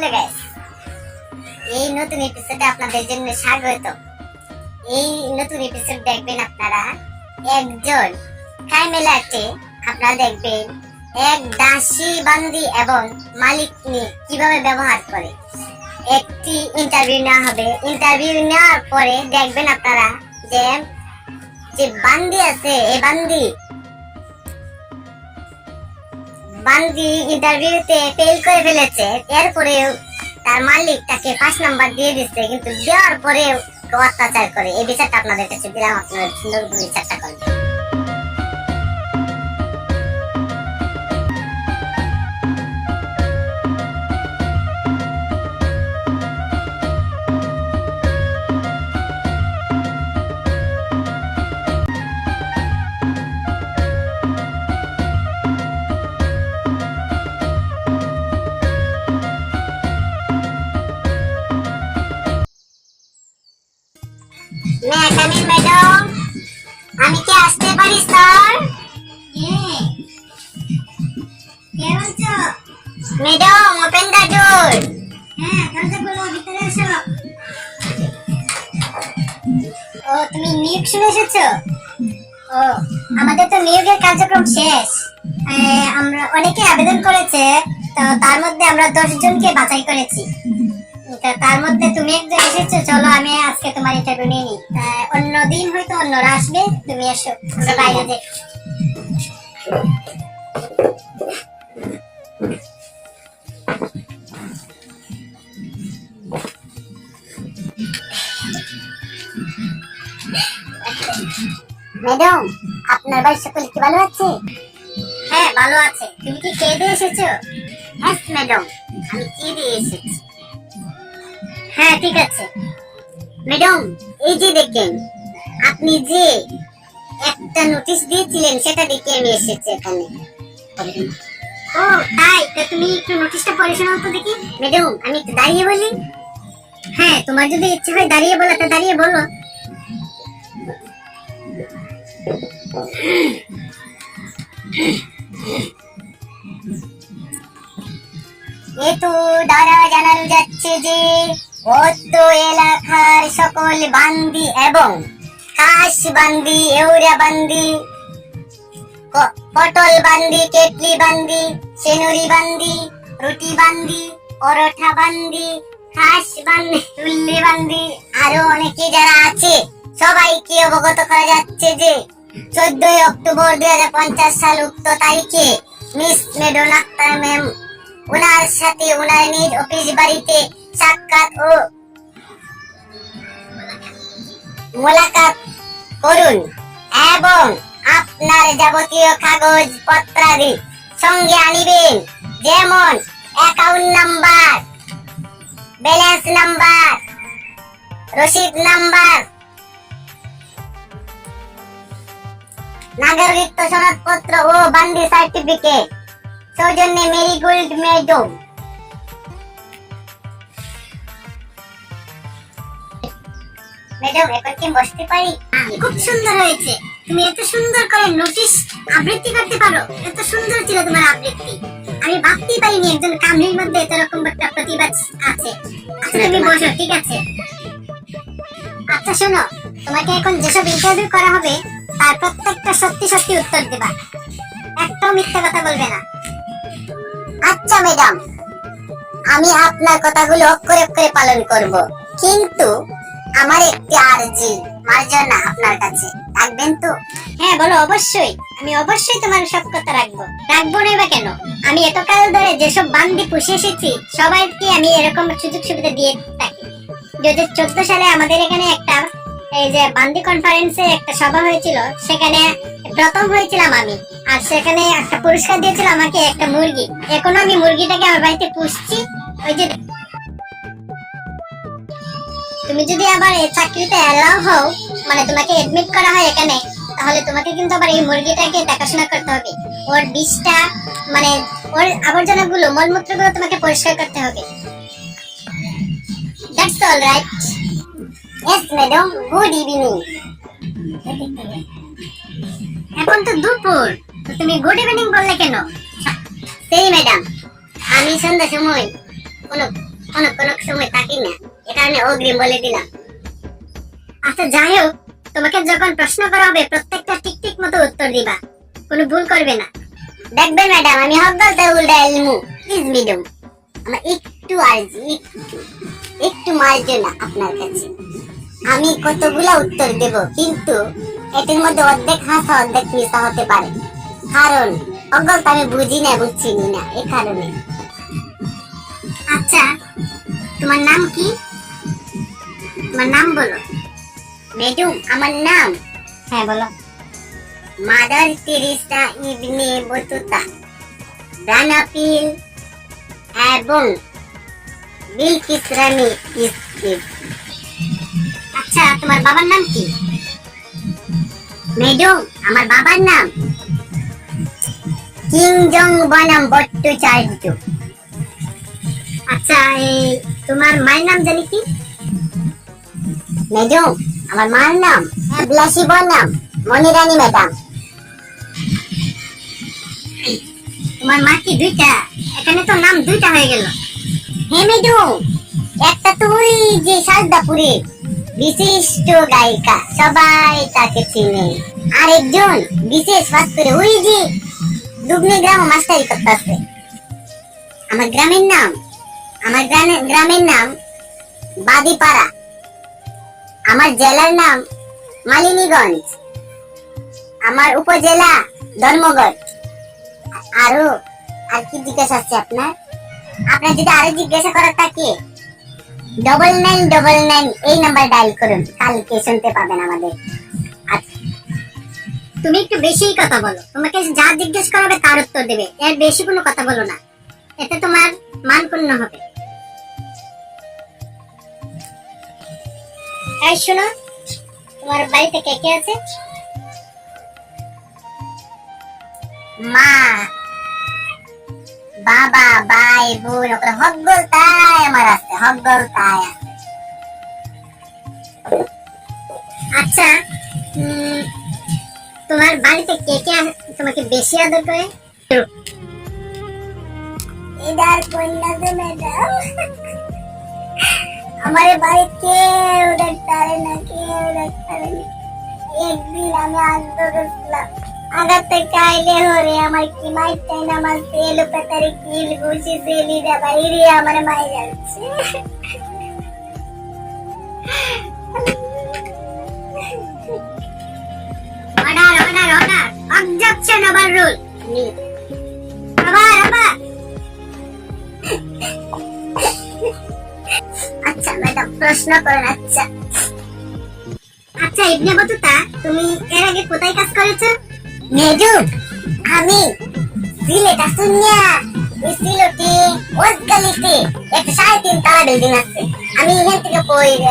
Hello guys, এই নতুন এপিসোডে আপনাদের জন্য স্বাগত। এই নতুন এপিসোড দেখবেন আপনারা একজন ফ্যামিলাতে আপনারা দেখবেন এক দাসী বান্দি এবং মালিক নিয়ে কীভাবে ব্যবহার করে। একটি ইন্টারভিউ নেওয়া হবে। ইন্টারভিউ নেওয়ার পরে দেখবেন আপনারা যে যে বান্দি আছে, এই বান্দি বান্দি ইন্টারভিউতে ফেল করে ফেলেছে। এরপরেও তার মালিক তাকে পাঁচ নাম্বার দিয়ে দিচ্ছে, কিন্তু দেওয়ার পরেও অত্যাচার করে। এই বিচারটা আপনাদের কাছে দিলাম, আপনারা সুন্দর বিচারটা করবেন ম্যাডাম আমরা অনেকে আবেদন করেছে তো তার মধ্যে আমরা দশ জনকে বাছাই করেছি তার মধ্যে তুমি একজন এসেছ চলো আমি আজকে তোমার ইন্টারভিউ নিয়ে নিই। আহ, অন্য দিন হয়তো অন্যরা আসবে তুমি এসো। আমরা বাইরে যাই। ম্যাডাম আপনার বাড়ির সকলে কি ভালো আছে? হ্যাঁ ভালো আছে। তুমি কি খেয়ে দিয়ে এসেছ? হ্যাঁ ম্যাডাম আমি খেয়ে দিয়ে এসেছি। হ্যাঁ ঠিক আছে। ম্যাডাম এই যে দেখেন আপনি যে একটা নোটিশ দিয়েছিলেন সেটা দেখে আমি এসেছি এখানে। ও তাই? তা তুমি একটু নোটিশটা পড়ে শোনাও তো দেখি। ম্যাডাম আমি একটু দাঁড়িয়ে বলি। হ্যাঁ তোমার যদি ইচ্ছে হয় দাঁড়িয়ে বলো তা দাঁড়িয়ে বলো। এতো সকল বান্দি এবং কাশ বান্দি, এউরা বান্দি পটল বান্দি, কেটলি বান্দি, সেনুরি বান্দি, রুটি বান্দি, পরোঠা বান্দি খাস বান্দি, উল্লি বান্দি, আরও অনেকে যারা আছে। সবাইকে অবগত করা যাচ্ছে যে চোদ্দই অক্টোবর দুই হাজার পঞ্চাশ সাল উক্ত তারিখে মিস মেডন আক্তার ম্যাম ওনার সাথে ওনার নিজ অফিস বাড়িতে সাক্ষাৎ ও মোলাকাত করুন এবং আপনার যাবতীয় কাগজ পত্রাদি সঙ্গে আনিবেন। যেমন অ্যাকাউন্ট নাম্বার ব্যালেন্স নাম্বার রসিদ নাম্বার নাগরিকত্ব সনদপত্র ও বান্দি সার্টিফিকেট। সৌজন্যে মেরি গোল্ড ম্যাডাম ম্যাডাম এখন কি বসতে পারি? খুব সুন্দর হয়েছে। তুমি এত সুন্দর করে নোটিশ আবৃত্তি করতে পারো। এত সুন্দর ছিল তোমার আবৃত্তি। আমি ভাবতেই পারিনি একজন কামড়ির মধ্যে এত রকম একটা প্রতিভা আছে। আচ্ছা তুমি বসো ঠিক আছে। আচ্ছা শোনো তোমাকে এখন যেসব ইন্টারভিউ করা হবে তার প্রত্যেকটা সত্যি সত্যি উত্তর দেবা। একটাও মিথ্যা কথা বলবে না। আচ্ছা ম্যাডাম, আমি আপনার কথাগুলো অক্ষরে অক্ষরে পালন করব। কিন্তু আমার একটি আরজি মার্জনা আপনার কাছে। রাখবেন তো? হ্যাঁ বলো, অবশ্যই। আমি অবশ্যই তোমার সব কথা রাখব। রাখব না বা কেন? আমি এতকাল ধরে যেসব বান্দি পুষে এসেছি, সবাইকে আমি এরকম সুযোগ সুবিধা দিয়ে থাকি। দু হাজার চোদ্দ সালে আমাদের এখানে একটা এই যে বান্দি কনফারেন্সে একটা সভা হয়েছিল, সেখানে প্রথম হয়েছিলাম আমি। আর সেখানে একটা পুরস্কার দিয়েছিল আমাকে একটা মুরগি। এখনও আমি মুরগিটাকে আমার বাড়িতে পুষছি। ওই যে তুমি যদি আবার এই চাকরিতে অ্যালাউ হও মানে তোমাকে এডমিট করা হয় এখানে, তাহলে তোমাকে কিন্তু আবার এই মুরগিটাকে দেখাশোনা করতে হবে। ওর বিষটা মানে ওর আবর্জনাগুলো, মলমূত্রগুলো তোমাকে পরিষ্কার করতে হবে। That's all right yes madam good evening এখন তো দুপুর। তো তুমি গুড ইভিনিং বললে কেন? সেই ম্যাডাম আমি সন্ধ্যা সময় কোনো কোনো কোনো সময় থাকি না। এ কারণে অগ্রিম বলে দিলাম। আচ্ছা যাই হোক, তোমাকে যখন প্রশ্ন করা হবে, প্রত্যেকটা ঠিক ঠিক মতো উত্তর দিবা। কোনো ভুল করবে না। দেখবে ম্যাডাম আমি হক বলতে উল্টা ইলমু প্লিজ ম্যাডাম আমার একটু আর্জি, একটু একটু মার্জ না আপনার কাছে। আমি কতগুলা উত্তর দেব কিন্তু এটির মধ্যে অর্ধেক হাসা অর্ধেক মিশা হতে পারে। কারণ অজ্ঞতা আমি বুঝি না এবং চিনি না এ কারণে। আচ্ছা তোমার নাম কি? তোমার নাম বলো। ম্যাডাম আমার নাম? হ্যাঁ বলো। মাদার তেরেসা ইবনে বতুতা দানাপিল এবং বিলকিস রানী ইসকিপ আচ্ছা তোমার বাবার নাম কি? ম্যাডাম আমার বাবার নাম? কিং জং বনাম ভট্টাচার্য আচ্ছা এই তোমার মায়ের নাম জানি কি? ম্যাডাম আমার মায়ের নাম? বিলাসী বনাম মনিরানী ম্যাডাম। তোমার মা কি দুইটা? এখানে তো নাম দুইটা হয়ে গেল। হ্যাঁ ম্যাডাম একটা তো ওই যে সারদাপুরে বিশিষ্ট গায়িকা, সবাই তাকে চিনে। আরেকজন বিশেষ করে ওই যে দুবনি গ্রাম মাস্টারি করতেছে আমার গ্রামের নাম, আমার গ্রামে- গ্রামের নাম বাদিপাড়া। আমার জেলার নাম মালিনীগঞ্জ। আমার উপজেলা ধর্মগড়। আরও আর কি জিজ্ঞাসা আছে আপনার? আপনার যদি আরও জিজ্ঞাসা করার থাকে। ডবল নাইন ডবল নাইন এই নাম্বার ডায়াল করুন। কালকে শুনতে পাবেন আমাদের। তুমি একটু বেশিই কথা বলো। তোমাকে যা জিজ্ঞেস করাবে তার উত্তর দেবে। এর বেশি কোনো কথা বলো না। এতে তোমার মান পূর্ণ হবে। এই শোনো, তোমার বাড়িতে কে কে আছে? মা। বাবা, ভাই, বোন ওপরে হকগোল তাই আমার আছে, হকগোল তাই আচ্ছা তোমার বাড়িতে কে কে তোমাকে বেশি আদর করে? এদার কন্যা যে ম্যাডাম। আমার বাড়িতে কেউ দেখতে পারে না, কেউ দেখতে পারে একদিন আমি আনন্দ আগার থেকে আইলে হরে আমার কি মাইটাই না আমার তেল পেতারে কিল গুছি সেলি দে বাইরে আমার মাই যাচ্ছে। Order order order objection overrule আবার আবার। আচ্ছা ম্যাডাম, প্রশ্ন করেন আচ্ছা। আচ্ছা ইবনে বতুতা, তুমি এর আগে কোথায় কাজ করেছ? মেজু, আমি সিলেট আসুনিয়া, এই সিলেটে একটা সাড়ে তিন বিল্ডিং আছে। আমি এখান থেকে পড়া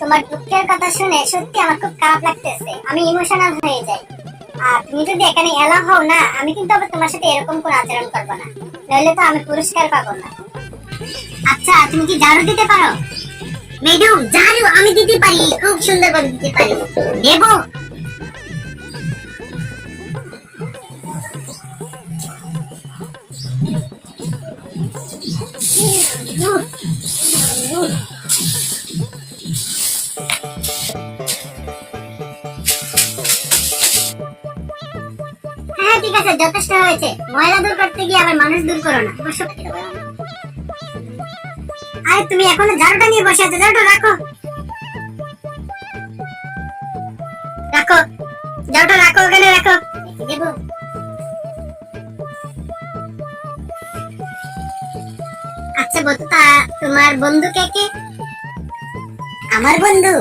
তোমার দুঃখের কথা শুনে সত্যি আমার খুব খারাপ লাগতেছে। আমি ইমোশনাল হয়ে যাই। আর তুমি যদি এখানে এলা হও না, আমি কিন্তু আবার তোমার সাথে এরকম কোনো আচরণ করব না। নইলে তো আমি পুরস্কার পাবো না। আচ্ছা তুমি কি ঝাড়ু দিতে পারো? ম্যাডাম, ঝাড়ু আমি দিতে পারি, খুব সুন্দর করে দিতে পারি। দেবো। যথেষ্ট হয়েছে। ময়লা দূর করতে গিয়ে আবার মানুষ দূর করো না। আরে, তুমি এখনও ঝাড়ুটা নিয়ে বসে আছো ঝাড়ুটা রাখো। রাখো। ঝাড়ুটা রাখো, ওখানে রাখো। দেবো। আচ্ছা বতুতা তোমার বন্ধু কে কে? আমার বন্ধু।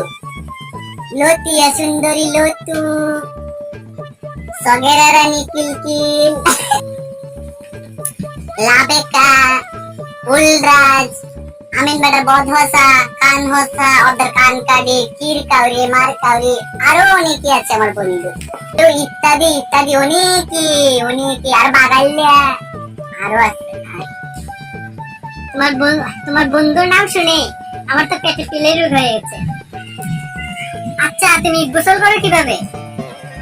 লতিয়া সুন্দরী, লতু। কিলকিল। লাবেকা উলরাজ আমিন বদহসা কান হসা কান কির কাউরি, মার কাউরি, আরও অনেকে আছে আমার বন্ধু। তো ইত্যাদি ইত্যাদি অনেকে অনেকে আর বাগাইলিয়া, আরও আছে। তোমার বন্ধু তোমার বন্ধুর নাম শুনে আমার তো পেটে পিলে রোগ হয়ে গেছে। আচ্ছা তুমি গোসল করো কীভাবে?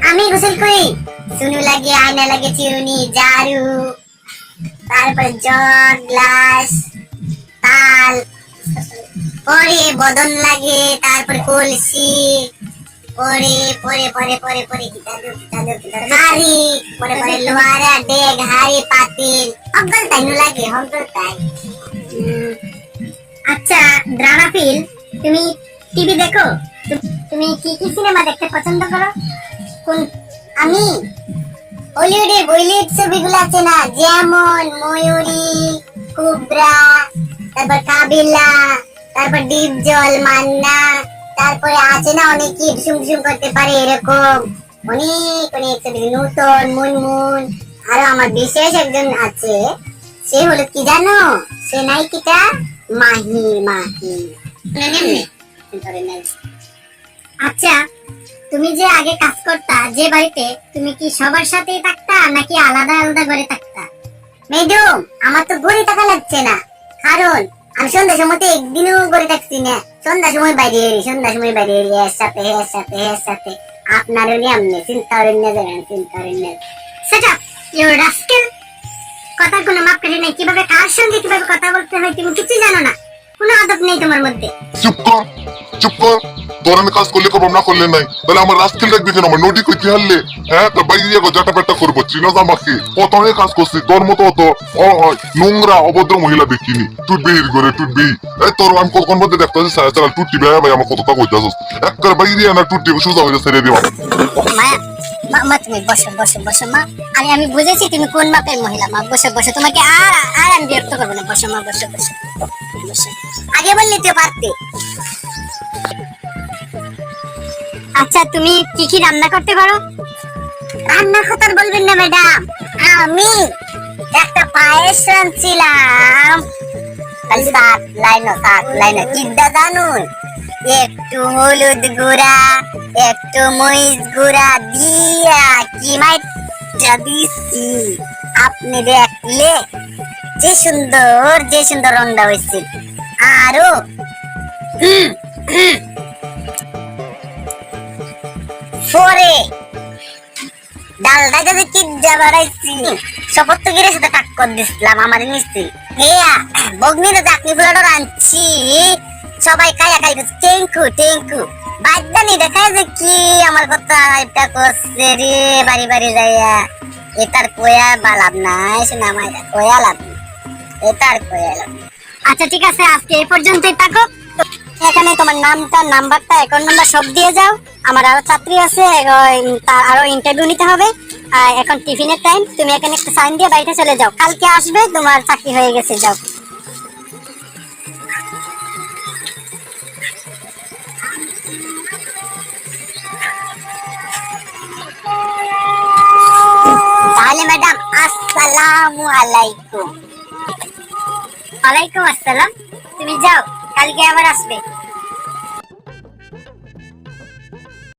আমি গোসল করি। সুনু লাগে, আয়না লাগে চিরুনি, ঝাড়ু, তারপরে জগ, গ্লাস, তাল, পরে বদন লাগে, তারপরে কলসি, পরে পরে পরে পরে পরে হাড়ি পরে পরে লোহারা, ডেগ, হাড়ি, পাতিল হগল তাই নু লাগে হগল তাই। আচ্ছা ড্রামাফিল তুমি টিভি দেখো? তুমি কি কি সিনেমা দেখতে পছন্দ করো? কোন, আমি হলিউডের বলিউড ছবিগুলো আছে না? যেমন ময়ূরী কুবরা তারপর কাবিলা তারপর ডিপ জল মান্না তারপরে আছে না অনেকে ঝুম ঝুম করতে পারে এরকম। অনেক অনেক ছবি। নূতন মুনমুন আরও আমার বিশেষ একজন আছে। সে হলো কি জানো? সে নায়িকাটা মাহি মাহি আচ্ছা তুমি যে আগে কাজ করতা, যে বাড়িতে, তুমি কি সবার সাথেই থাকতা, নাকি আলাদা আলাদা করে থাকতা? ম্যাডাম আমার তো ঘড়ি থাকা লাগছে না। কারণ, আমি সন্ধ্যার সময় তো একদিনও ঘরে থাকছি না। সন্ধ্যার সময় বাইরে এরি সন্ধ্যার সময় বাইরে এরি এর সাথে এর সাথে এর সাথে। আপনারও নিয়ে আমনে চিন্তা করেন না জানেন চিন্তা করেন না সেট ইউর রাস্কেল কথা কোনো মাপ কাটে নাই, কীভাবে কার সঙ্গে কীভাবে কথা বলতে হয় তুমি কিছু জানো না। কোনো আদব নেই তোমার মধ্যে। চুপ কর চুপ কর। আমি কাজ করলে করব, না করলে নাই। তাহলে আমার রাস্কেল রাখবি কেন আমার নদী কইতে হারলে হ্যাঁ? তোর বাইরে গিয়ে জাটা পেটা করব, চিনো আমাকে? কত অনেক কাজ করছি, তোর মতো অত নোংরা, অভদ্র মহিলা দেখিনি। তুই বের করে, তুই বি এই তোর, আমি কখন মধ্যে দেখতে আছি সারা সারা টুটি ভাই ভাই, আমার কতটা কইতে আসছ। একবার বাইরে আনা টুটি, সোজা হয়ে ছেড়ে দিবা। মা মা তুমি বসো বসো বসো, মা। আমি আমি বুঝেছি তুমি কোন মাপের মহিলা, মা। বসো বসো, তোমাকে আর আর আমি বিরক্ত করব না। বসো, মা বসো বসো। আগে বললি তো পারতে। আচ্ছা তুমি কি কি রান্না করতে পারো? রান্নার কথা বলবেন না, ম্যাডাম। আমি একটা পায়েস রাঁধছিলাম। সাত লাইনো সাত লাইনো জানুন। একটু হলুদ গুঁড়া, একটু মরিচ গুঁড়া দিয়া কি মাইটা দিছি। আপনি দেখলে যে সুন্দর যে সুন্দর রন্না হয়েছে। আরও পরে ডালটা যদি বাড়াইছি শপথ তো গিরে সাথে টাক্কর দিছিলাম, আমার হেয়া বগ্নিতে চাকনি ফুলাটো রাঁধছি সবাই খাই টেঙ্কু টেঙ্কু। বাদ্যানি দেখায় যে কি আমার কথা এটা করছে রে, বাড়ি বাড়ি যাইয়া। এটার কয়া বা লাভ নাই শোনা মাইরা কয়া লাভ এটার কয়া লাভ। আচ্ছা ঠিক আছে, আজকে এই পর্যন্তই থাকো এখানে তোমার নামটা, নাম্বারটা অ্যাকাউন্ট নাম্বার সব দিয়ে যাও। আমার আরও ছাত্রী আছে তার আরও ইন্টারভিউ নিতে হবে। আর এখন টিফিনের টাইম তুমি এখানে একটা সাইন দিয়ে বাড়িতে চলে যাও। কালকে আসবে, তোমার চাকরি হয়ে গেছে, যাও। আসসালামু আলাইকুম। ওয়ালাইকুম আসসালাম। তুমি যাও। কালকে আবার আসবে।